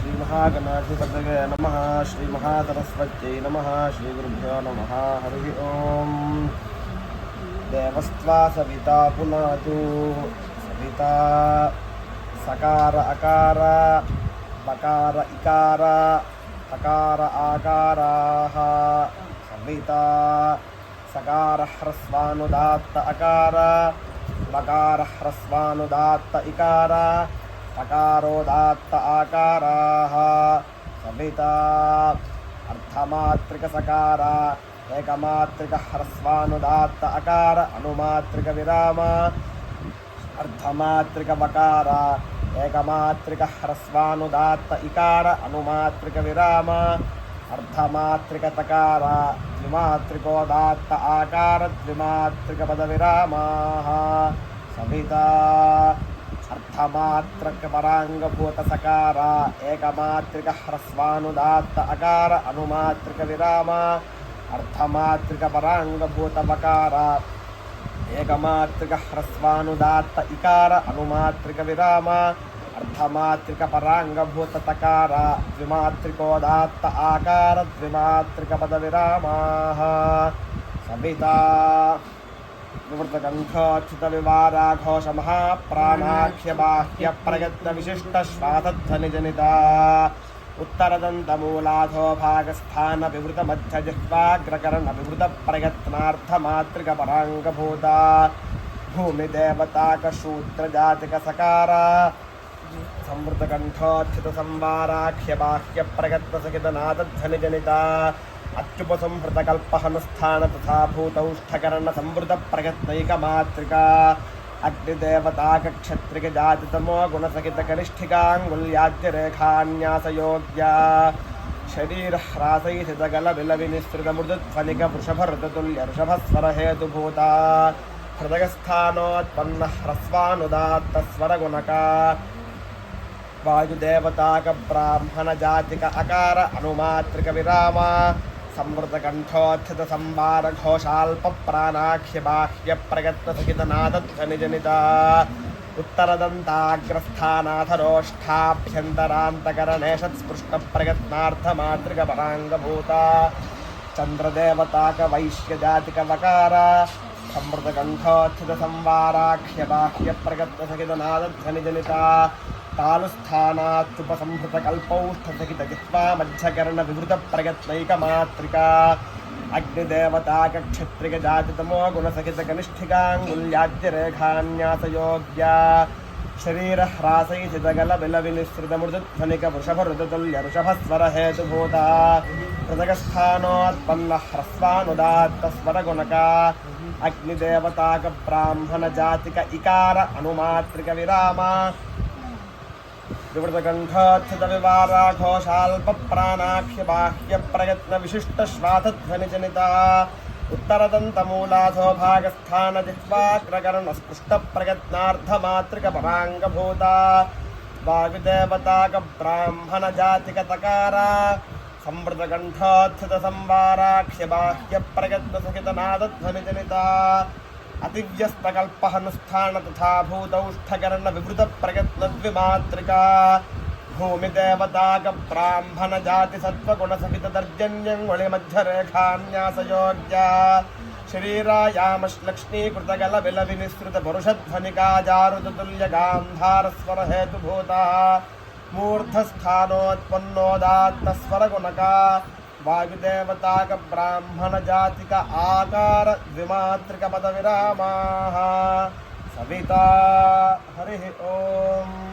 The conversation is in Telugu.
श्रीमहागणाधिपतये नमः श्रीमहासरस्वत्यै नमः श्रीगुरुभ्यो नमः हरिः ॐ देवस्त्वा सविता पुनातु सविता सकार अकार बकार इकार अकार आकाराः सविता सकार ह्रस्वानुदात्त अकार बकार ह्रस्वानुदात्त इकार తకారోదాత్త ఆకారాः సవితా అర్ధమాత్రిక సకార ఏకమాత్రిక హ్రస్వానుదాత్త అకార అనుమాత్రిక విరామ అర్ధమాత్రిక బకార ఏకమాత్రిక హ్రస్వానుదాత్త ఇకార అనుమాత్రిక విరామ అర్ధమాత్రిక తకార ద్విమాత్రికోదాత్త ఆకార ద్విమాత్రిక పద విరామా సవితా అర్థమాత్రకమరాంగభూత సకార ఏకమాత్రిక హ్రస్వానుదాత్త అకార అనుమాత్రిక విరామ అర్థమాత్రిక పరాంగభూత వకార ఏకమాత్రిక హ్రస్వానుదాత్త ఇకార అనుమాత్రిక విరామ అర్థమాత్రిక పరాంగభూత తకార ద్విమాత్రికోదాత్త ఆకార ద్విమాత్రిక పద విరామా సవితా निवृत्तकण्ठोच्युतविवाराघोषमहाप्राणाख्यबाह्यप्रयत्नविशिष्टश्वासध्वनिजनिता उत्तरदन्तमूलाधो भागस्थानविवृतमध्यजिह्वाग्रकरणविवृतप्रयत्नार्थमातृकपराङ्गभूता भूमिदेवताकशूद्रजातिकसकार। संवृतकण्ठोच्युतसंवाराख्यबाह्यप्रयत्नसहितनादध्वनिजनिता अत्युपसंहृतकल्पहनुष्ठान तथा भूतौष्ठकरणसंवृतप्रयत्नैकमात्रिका अग्निदेवताकक्षत्रिकजातितमो गुणसहितकनिष्ठिकाङ्गुल्याद्यरेखान्यासयोग्या शरीरह्रासैसितगलविलविनिसृतमृदुध्वनिकवृषभऋतुल्यऋषभस्वरहेतुभूता हृदयस्थानोत्पन्नः ह्रस्वानुदात्तस्वरगुणका वायुदेवताकब्राह्मणजातिक अकार अनुमात्रिकविराम संवृतकण्ठोत्थितसंवारघोषाल्पप्राणाख्यबाह्यप्रयत्नसहितनादध्वनिजनिता उत्तरदन्ताग्रस्थानाथरोष्ठाभ्यन्तरान्तकरणेशत्स्पृष्टप्रयत्नार्थमातृकपराङ्गभूता चन्द्रदेवताकवैश्यजातिकवकार संवृतकण्ठोत्थितसंवाराख्यबाह्यप्रगत्नसहितनादध्वनिजनिता तालुस्थानात्युपसंहृतकल्पौष्ठसहितजिह्वा मध्यकरणविवृतप्रयत्नैकमात्रिका अग्निदेवताकक्षत्रिकजातितमो गुणसहितकनिष्ठिकाङ्गुल्याद्यरेखान्यासयोग्या शरीरह्रासैसितगलविलविनिसृतमृदुध्वनिकवृषभऋतुल्यऋषभस्वरहेतुभूता हृदयस्थानोत्पन्नः ह्रस्वानुदात्तस्वरगुणका अग्निदेवताकब्राह्मणजातिक इकार अनुमात्रिकविराम विवृतकण्ठोत्थितविवाराघोषाल्पप्राणाख्यबाह्यप्रयत्नविशिष्टश्वासध्वनिजनिता उत्तरदन्तमूलाधो भागस्थानजिह्वाग्रकरणस्पृष्टप्रयत्नार्थमातृकपराङ्गभूता वायुदेवताकब्राह्मणजातिकतकारा संवृतकण्ठोत्थितसंवाराख्यबाह्यप्रयत्नसहितनादध्वनिजनिता अतिव्यस्तकल्पहनुष्ठान तथा भूतौष्ठकरणविवृतप्रयत्नद्विमात्रिका वायुदेवता ब्राह्मण जाति का आकार द्विमात्रिक पद विरामा सविता हरि ओम।